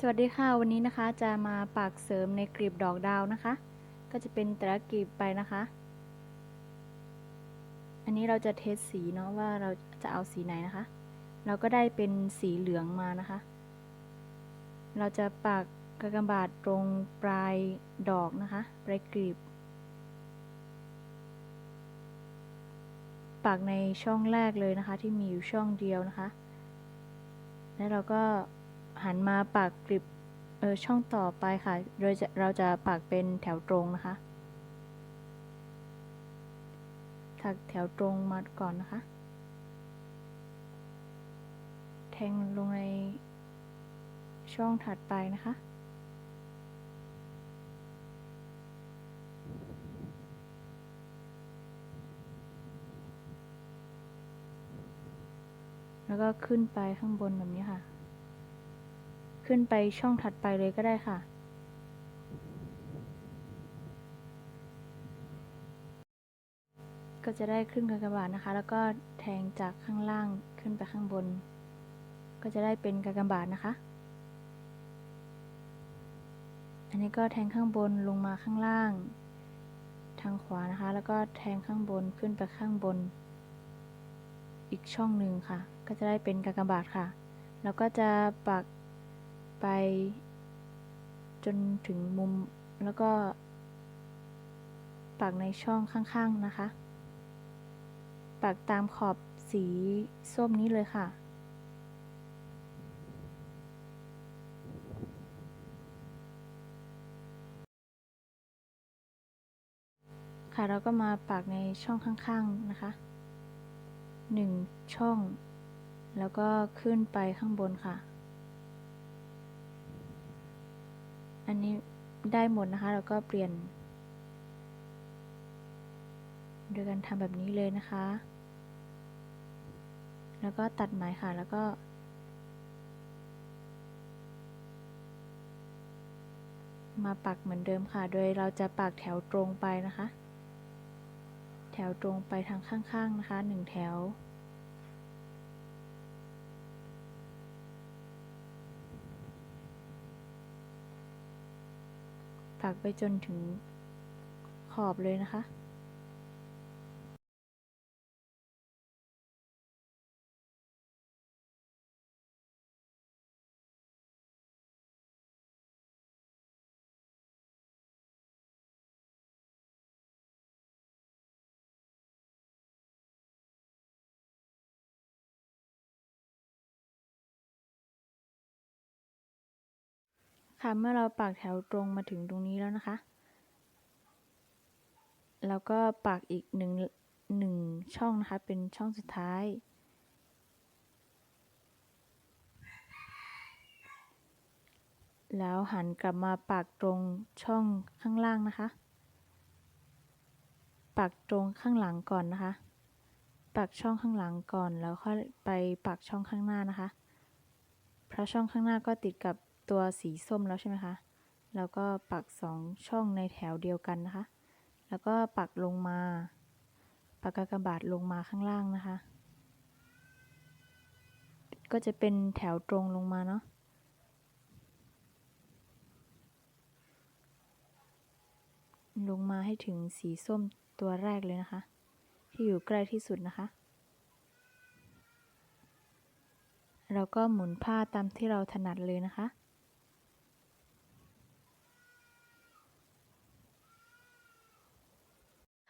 สวัสดีค่ะ วันนี้นะคะจะมาปักเสริมในกลีบดอกดาวนะคะ ก็จะเป็นแต่ละกลีบไปนะคะ อันนี้เราจะเทสสีเนาะว่าเราจะเอาสีไหนนะคะ เราก็ได้เป็นสีเหลืองมานะคะ เราจะปักกระกำบาดตรงปลายดอกนะคะ ปลายกลีบปักในช่องแรกเลยนะคะ ที่มีอยู่ช่องเดียวนะคะ แล้วเราก็ หันมาปักกริบเออช่องต่อไปค่ะโดยจะเราจะปักเป็นแถวตรงนะคะ ถักแถวตรงมาก่อนนะคะ แทงลงในช่องถัดไปนะคะ แล้วก็ขึ้นไปข้างบนแบบนี้ค่ะ ขึ้นไปช่องถัดไปเลยก็ได้ค่ะ ก็จะได้ครึ่งกากบาทนะคะ แล้วก็แทงจากข้างล่างขึ้นไปข้างบน ก็จะได้เป็นกากบาทนะคะ อันนี้ก็แทงข้างบนลงมาข้างล่าง ทางขวานะคะ แล้วก็แทงข้างบนขึ้นไปข้างบน อีกช่องหนึ่งค่ะ ก็จะได้เป็นกากบาทค่ะ แล้วก็จะปัก ไปจนถึงมุมแล้วก็ปักในช่องข้างๆนะคะ ปักตามขอบสีส้มนี้เลยค่ะ ค่ะเราก็มาปักในช่องข้างๆนะคะหนึ่งช่อง แล้วก็ขึ้นไปข้างบนค่ะ อันนี้ได้หมดนะคะ แล้วก็เปลี่ยน โดยการทำแบบนี้เลยนะคะ แล้วก็ตัดไหมค่ะ แล้วก็ มาปักเหมือนเดิมค่ะ โดยเราจะปักแถวตรงไปนะคะ แถวตรงไปทางข้างๆนะคะหนึ่งแถว ปักไปจนถึงขอบเลยนะคะ ค่ะ เมื่อเราปักแถวตรงมาถึงตรงนี้แล้วนะคะ แล้วก็ปักอีกหนึ่งหนึ่งช่องนะคะ เป็นช่องสุดท้าย แล้วหันกลับมาปักตรงช่องข้างล่างนะคะปักตรงข้างหลังก่อนนะคะปักช่องข้างหลังก่อน แล้วค่อยไปปักช่องข้างหน้านะคะ เพราะช่องข้างหน้าก็ติดกับ ตัวสีส้มแล้วใช่ไหมคะ แล้วก็ปักสองช่องในแถวเดียวกันนะคะ แล้วก็ปักลงมา ปักกากบาทลงมาข้างล่างนะคะ ก็จะเป็นแถวตรงลงมาเนาะ ลงมาให้ถึงสีส้มตัวแรกเลยนะคะ ที่อยู่ใกล้ที่สุดนะคะเราก็หมุนผ้าตามที่เราถนัดเลยนะคะ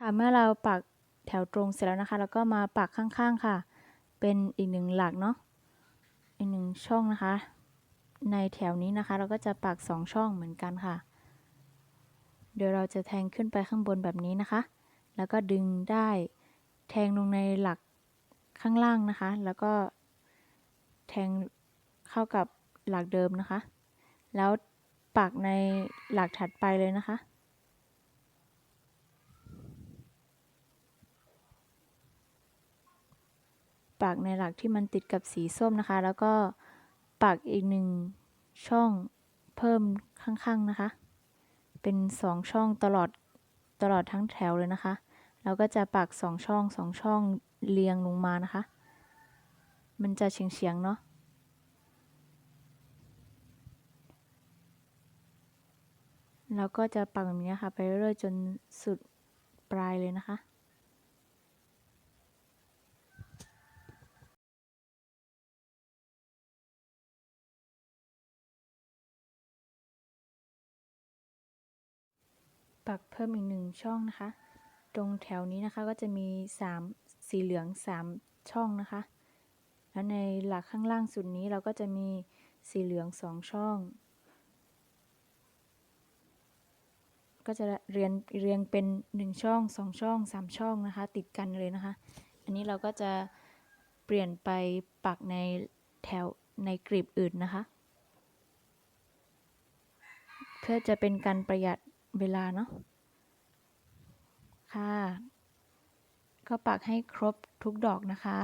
ค่ะเมื่อเราปักแถวตรงเสร็จแล้วนะคะแล้วก็มาปักข้างๆค่ะ เป็นอีกหนึ่งหลักเนาะอีกหนึ่งช่องนะคะ ในแถวนี้นะคะ เราก็จะปักสองช่องเหมือนกันค่ะ เดี๋ยวเราจะแทงขึ้นไปข้างบนแบบนี้นะคะ แล้วก็ดึงได้แทงลงในหลักข้างล่างนะคะ แล้วก็แทงเข้ากับหลักเดิมนะคะ แล้วปักในหลักถัดไปเลยนะคะ ปักในหลักที่มันติดกับสีส้มนะคะ แล้วก็ปักอีกหนึ่งช่องเพิ่มข้างๆนะคะ เป็นสองช่องตลอดตลอดทั้งแถวเลยนะคะ เราก็จะปักสองช่องสองช่องเรียงลงมานะคะ มันจะเฉียงๆเนาะแล้วก็จะปักแบบนี้ค่ะ ไปเรื่อยๆจนสุดปลายเลยนะคะ ปักเพิ่มอีกหนึ่งช่องนะคะ ตรงแถวนี้นะคะก็จะมีสามสีเหลืองสามช่องนะคะ แล้วในหลักข้างล่างสุดนี้เราก็จะมีสีเหลืองสองช่อง ก็จะเรียนเรียงเป็นหนึ่งช่องสองช่องสามช่องนะคะ ติดกันเลยนะคะ อันนี้เราก็จะเปลี่ยนไปปักในแถวในกรีบอื่นนะคะ เพื่อจะเป็นการประหยัด เวลาเนาะค่ะ ก็ปักให้ครบทุกดอกนะคะ